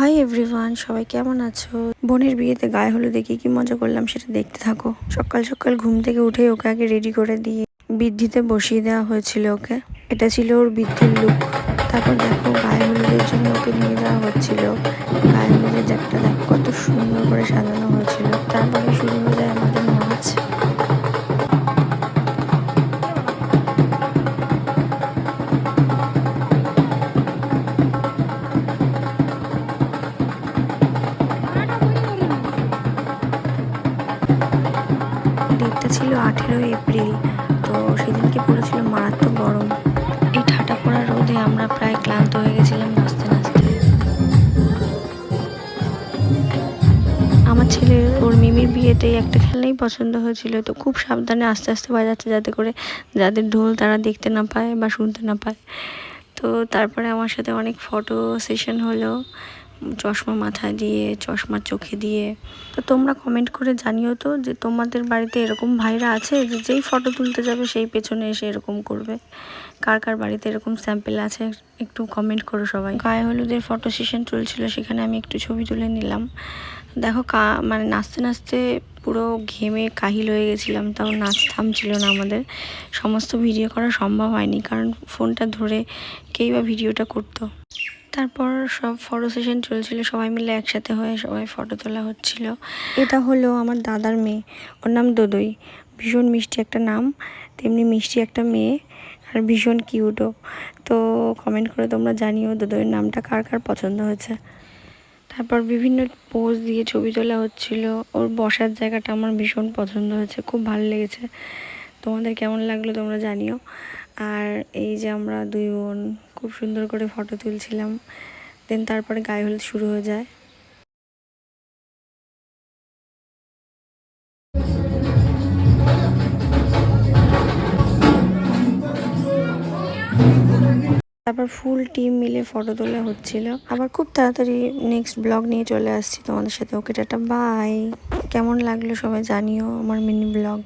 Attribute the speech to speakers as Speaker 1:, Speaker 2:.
Speaker 1: Hi everyone সবাই কেমন আছো? বোনের বিয়েতে গায়ে হলুদে কি কি মজা করলাম সেটা দেখতে থাকো। সকাল সকাল ঘুম থেকে উঠে ওকে আগে রেডি করে দিয়ে বৃদ্ধিতে বসিয়ে দেওয়া হয়েছিল ওকে। এটা ছিল ওর বৃদ্ধির লুক তারপর দেখো গায়ে হলুদের জন্য ওকে নিয়ে যাওয়া হচ্ছিল। গায়ে হলুদের জ্যাকটা দেখো কত সুন্দর করে সাজানো হয়েছিল। তারপরে শুরু ছিল আঠেরোই এপ্রিল, তো সেদিনকে পড়েছিল মারাত্মক গরম। এই ঠাটা পড়া রোদে আমরা প্রায় ক্লান্ত হয়ে গেছিলাম নাচতে নাচতে। আমার ছেলের ওর মিমির বিয়েতেই একটা খেলনাই পছন্দ হয়েছিল, তো খুব সাবধানে আস্তে আস্তে বাজাচ্ছে যাতে করে যাদের ঢোল তারা দেখতে না পায় বা শুনতে না পায়। তো তারপরে আমার সাথে অনেক ফটো সেশন হলো। চশমা মাথায় দিয়ে, চশমা চোখে দিয়ে। তো তোমরা কমেন্ট করে জানিও তো যে তোমাদের বাড়িতে এরকম ভাইরা আছে যে যেই ফটো তুলতে যাবে সেই পেছনে এসে এরকম করবে। কার কার বাড়িতে এরকম স্যাম্পেল আছে একটু কমেন্ট করো সবাই। গায়ে হলুদের ফটো সেশন চলছিল, সেখানে আমি একটু ছবি তুলে নিলাম। দেখো কা মানে নাচতে নাচতে পুরো ঘেমে কাহিল হয়ে গেছিলাম, তাও নাচ থামছিল না আমাদের। সমস্ত ভিডিও করা সম্ভব হয়নি, কারণ ফোনটা ধরে কেই বা ভিডিওটা করতো। তারপর সব ফটো সেশন চলছিল সবাই মিলে একসাথে হয়ে সবাই ফটো তোলা হচ্ছিল। এটা হলো আমার দাদার মেয়ে ওর নাম দোদই। ভীষণ মিষ্টি একটা নাম তেমনি মিষ্টি একটা মেয়ে আর ভীষণ কিউটও তো কমেন্ট করে তোমরা জানিও দোদইয়ের নামটা কার কার পছন্দ হয়েছে। তারপর বিভিন্ন পোজ দিয়ে ছবি তোলা হচ্ছিল ওর বসার জায়গাটা আমার ভীষণ পছন্দ হয়েছে খুব ভালো লেগেছে। তোমাদের কেমন লাগল তোমরা জানিও। আর এই যে আমরা দুই বোন খুব সুন্দর করে ফটো তুলছিলাম। দেন তারপরে গায়ে হলুদ শুরু হয়ে যায়। তারপর ফুল টিম মিলে ফটো তোলা হচ্ছিল। আবার খুব তাড়াতাড়ি নেক্সট ব্লগ নিয়ে চলে আসছি তোমাদের সাথে। ওকে টাটা বাই কেমন লাগল সবাই জানিও আমার মিনি ব্লগ